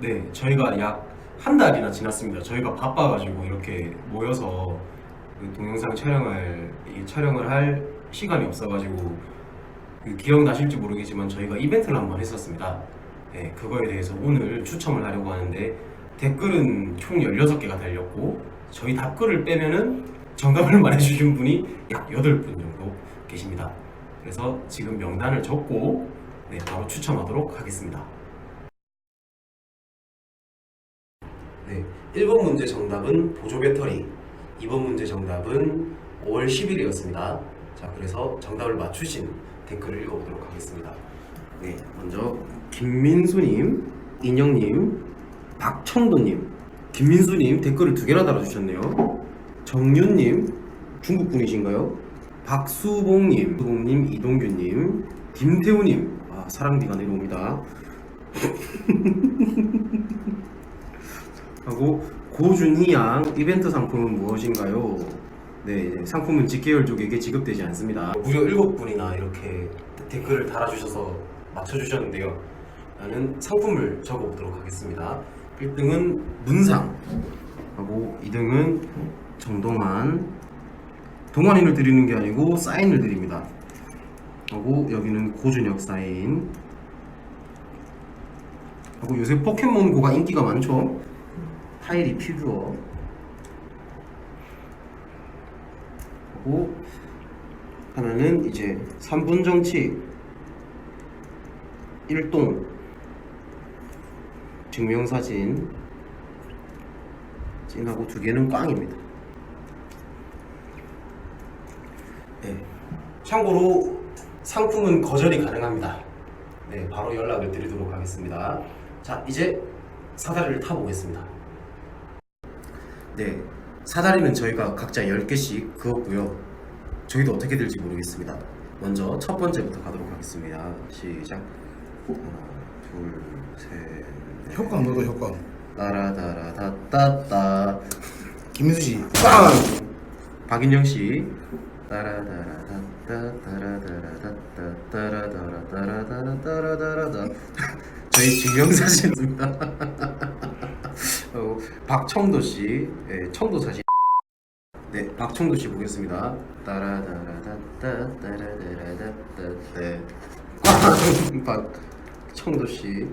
네, 저희가 약 한 달이나 지났습니다. 저희가 바빠가지고 이렇게 모여서 그 동영상 촬영을 이 촬영을 할 시간이 없어가지고 그 기억나실지 모르겠지만 저희가 이벤트를 한번 했었습니다. 네, 그거에 대해서 오늘 추첨을 하려고 하는데 댓글은 총 16개가 달렸고 저희 답글을 빼면은 정답을 말해주신 분이 약 8분 정도 계십니다. 그래서 지금 명단을 적고 네, 바로 추첨하도록 하겠습니다. 네, 1번 문제 정답은 보조 배터리, 2번 문제 정답은 5월 10일이었습니다. 자, 그래서 정답을 맞추신 댓글을 읽어보도록 하겠습니다. 네, 먼저 김민수님, 인영님, 박청도님, 김민수님 댓글을 두 개나 달아주셨네요. 정윤님, 중국 분이신가요? 박수봉님, 수봉님, 이동규님, 김태우님, 아, 사랑비가 내려옵니다. 하고 고준희 양 이벤트 상품은 무엇인가요? 네, 상품은 직계열 쪽에게 지급되지 않습니다. 무려 7분이나 이렇게 댓글을 달아주셔서 맞춰주셨는데요. 나는 상품을 적어보도록 하겠습니다. 1등은 문상 하고 2등은 정동환 동환이를 드리는 게 아니고 사인을 드립니다. 하고 여기는 고준혁 사인 하고 요새 포켓몬고가 인기가 많죠. 타일이 피규어 하고 하나는 이제 3분 정치 1동 증명사진 찐하고 두 개는 꽝입니다. 네. 참고로 상품은 거절이 가능합니다. 네, 바로 연락을 드리도록 하겠습니다. 자, 이제 사다리를 타보겠습니다. 네, 사다리는 저희가 각자 10개씩 그었고요. 저희도 어떻게 될지 모르겠습니다. 먼저 첫 번째부터 가도록 하겠습니다. 시작. 하나, 둘, 셋, 넷. 효과음 넣어도 효과음 따라다라다따따. 김민수 씨 빵! 박인영 씨. 따라다라다따 따라다라다따 따라다라다라다라다라다. 저희 증명사진입니다. 어, 박청도 씨, 예, 청도 사진. 네, 박청도 씨 보겠습니다. 따라다라다따 따라다라다따. 박청도 씨,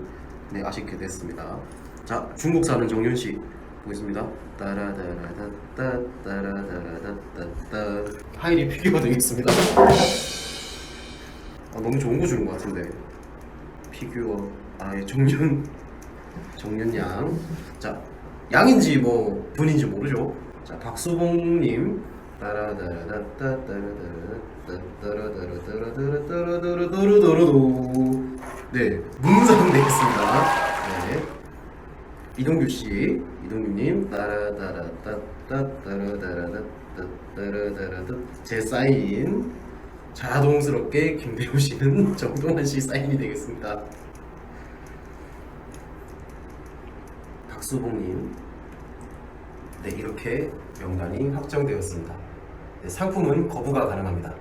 네 아쉽게 됐습니다. 자, 중국 사는 정윤 씨 보겠습니다. 따라다라다따 따라다라다따. 하이리 피규어 되겠습니다. 아, 너무 좋은 거 주는 것 같은데. 피규어, 아, 예, 정윤, 정윤 양. 자, 양인지 뭐 분인지 모르죠. 자, 박수봉님. 네, 문상 되겠습니다. 네. 이동규 씨, 이동규님 제 사인 자동스럽게 김대호 씨는 정동환 씨 사인이 되겠습니다. 박수봉님, 네 이렇게 명단이 확정되었습니다. 네, 상품은 거부가 가능합니다.